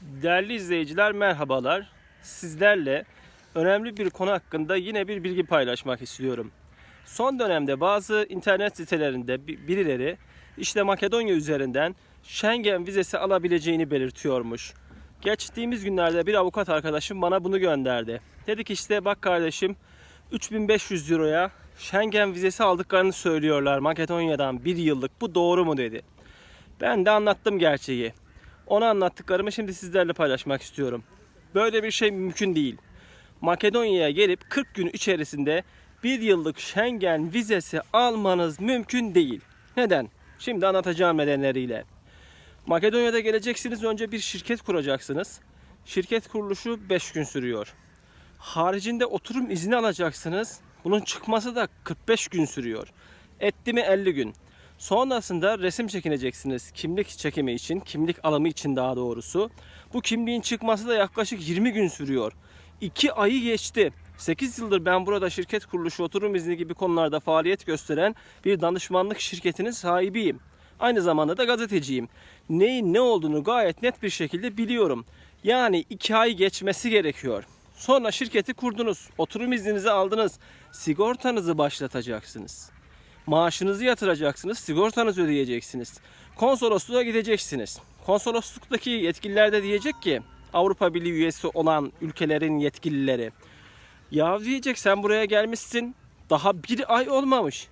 Değerli izleyiciler merhabalar. Sizlerle önemli bir konu hakkında yine bir bilgi paylaşmak istiyorum. Son dönemde bazı internet sitelerinde bi- birileri işte Makedonya üzerinden Schengen vizesi alabileceğini belirtiyormuş. Geçtiğimiz günlerde bir avukat arkadaşım bana bunu gönderdi. Dedi ki işte bak kardeşim 3500 euroya Schengen vizesi aldıklarını söylüyorlar Makedonya'dan bir yıllık. Bu doğru mu dedi. Ben de anlattım gerçeği. Ona anlattıklarımı şimdi sizlerle paylaşmak istiyorum. Böyle bir şey mümkün değil. Makedonya'ya gelip 40 gün içerisinde bir yıllık Schengen vizesi almanız mümkün değil. Neden? Şimdi anlatacağım nedenleriyle. Makedonya'da geleceksiniz önce bir şirket kuracaksınız. Şirket kuruluşu 5 gün sürüyor. Haricinde oturum izni alacaksınız. Bunun çıkması da 45 gün sürüyor. Etti mi 50 gün. Sonrasında resim çekineceksiniz kimlik çekimi için, kimlik alımı için daha doğrusu. Bu kimliğin çıkması da yaklaşık 20 gün sürüyor. 2 ayı geçti. 8 yıldır ben burada şirket kuruluşu, oturum izni gibi konularda faaliyet gösteren bir danışmanlık şirketinin sahibiyim. Aynı zamanda da gazeteciyim. Neyin ne olduğunu gayet net bir şekilde biliyorum. Yani 2 ay geçmesi gerekiyor. Sonra şirketi kurdunuz, oturum izninizi aldınız, sigortanızı başlatacaksınız. Maaşınızı yatıracaksınız, sigortanızı ödeyeceksiniz. Konsolosluğa gideceksiniz. Konsoloslukdaki yetkililer de diyecek ki Avrupa Birliği üyesi olan ülkelerin yetkilileri ya diyecek sen buraya gelmişsin daha bir ay olmamış.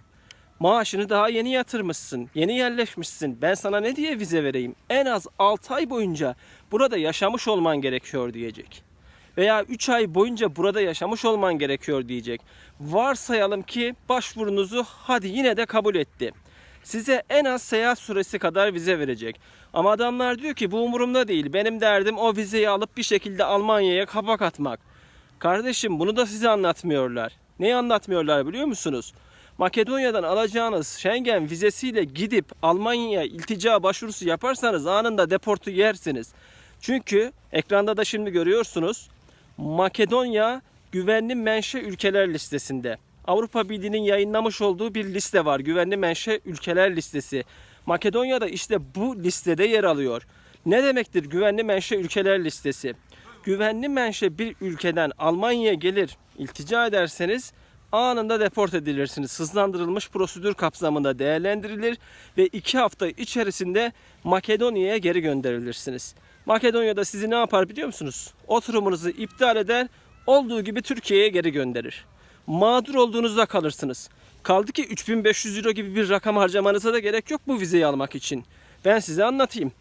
Maaşını daha yeni yatırmışsın, yeni yerleşmişsin. Ben sana ne diye vize vereyim? En az 6 ay boyunca burada yaşamış olman gerekiyor diyecek. Veya 3 ay boyunca burada yaşamış olman gerekiyor diyecek. Varsayalım ki başvurunuzu hadi yine de kabul etti. Size en az seyahat süresi kadar vize verecek. Ama adamlar diyor ki bu umurumda değil. Benim derdim o vizeyi alıp bir şekilde Almanya'ya kapak atmak. Kardeşim bunu da size anlatmıyorlar. Neyi anlatmıyorlar biliyor musunuz? Makedonya'dan alacağınız Schengen vizesiyle gidip Almanya'ya iltica başvurusu yaparsanız anında deportu yersiniz. Çünkü ekranda da şimdi görüyorsunuz Makedonya güvenli menşe ülkeler listesinde. Avrupa Birliği'nin yayınlamış olduğu bir liste var. Güvenli menşe ülkeler listesi. Makedonya'da işte bu listede yer alıyor. Ne demektir güvenli menşe ülkeler listesi? Güvenli menşe bir ülkeden Almanya'ya gelir, iltica ederseniz anında deport edilirsiniz. Hızlandırılmış prosedür kapsamında değerlendirilir ve iki hafta içerisinde Makedonya'ya geri gönderilirsiniz. Makedonya'da sizi ne yapar biliyor musunuz? Oturumunuzu iptal eder, olduğu gibi Türkiye'ye geri gönderir. Mağdur olduğunuzda kalırsınız. Kaldı ki 3500 euro gibi bir rakam harcamanıza da gerek yok bu vizeyi almak için. Ben size anlatayım.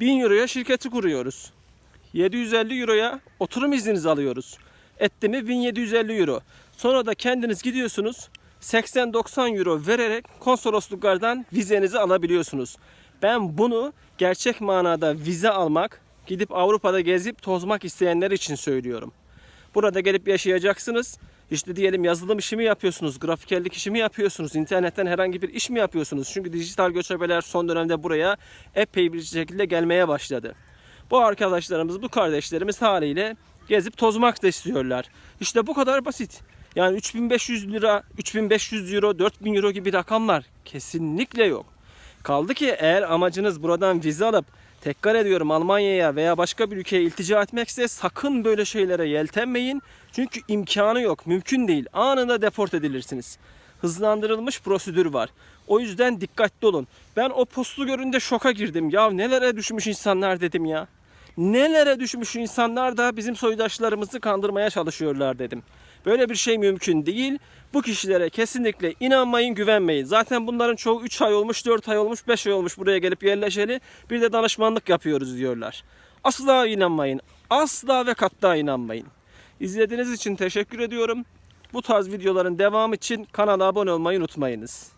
1000 euroya şirketi kuruyoruz. 750 euroya oturum izninizi alıyoruz. Etti mi 1750 euro. Sonra da kendiniz gidiyorsunuz 80-90 euro vererek konsolosluklardan vizenizi alabiliyorsunuz. Ben bunu gerçek manada vize almak, gidip Avrupa'da gezip tozmak isteyenler için söylüyorum. Burada gelip yaşayacaksınız. İşte diyelim yazılım işi mi yapıyorsunuz, grafikerlik işi mi yapıyorsunuz, internetten herhangi bir iş mi yapıyorsunuz? Çünkü dijital göçebeler son dönemde buraya epey bir şekilde gelmeye başladı. Bu arkadaşlarımız, bu kardeşlerimiz haliyle gezip tozmak da istiyorlar. İşte bu kadar basit. Yani 3500 lira, 3500 euro, 4000 euro gibi rakamlar kesinlikle yok. Kaldı ki eğer amacınız buradan vize alıp tekrar ediyorum Almanya'ya veya başka bir ülkeye iltica etmekse sakın böyle şeylere yeltenmeyin. Çünkü imkanı yok, mümkün değil. Anında deport edilirsiniz. Hızlandırılmış prosedür var. O yüzden dikkatli olun. Ben o postu görünce şoka girdim. Ya nelere düşmüş insanlar dedim ya. Nelere düşmüş insanlar da bizim soydaşlarımızı kandırmaya çalışıyorlar dedim. Böyle bir şey mümkün değil. Bu kişilere kesinlikle inanmayın, güvenmeyin. Zaten bunların çoğu 3 ay olmuş, 4 ay olmuş, 5 ay olmuş buraya gelip yerleşeli. Bir de danışmanlık yapıyoruz diyorlar. Asla inanmayın. Asla ve katla inanmayın. İzlediğiniz için teşekkür ediyorum. Bu tarz videoların devamı için kanala abone olmayı unutmayınız.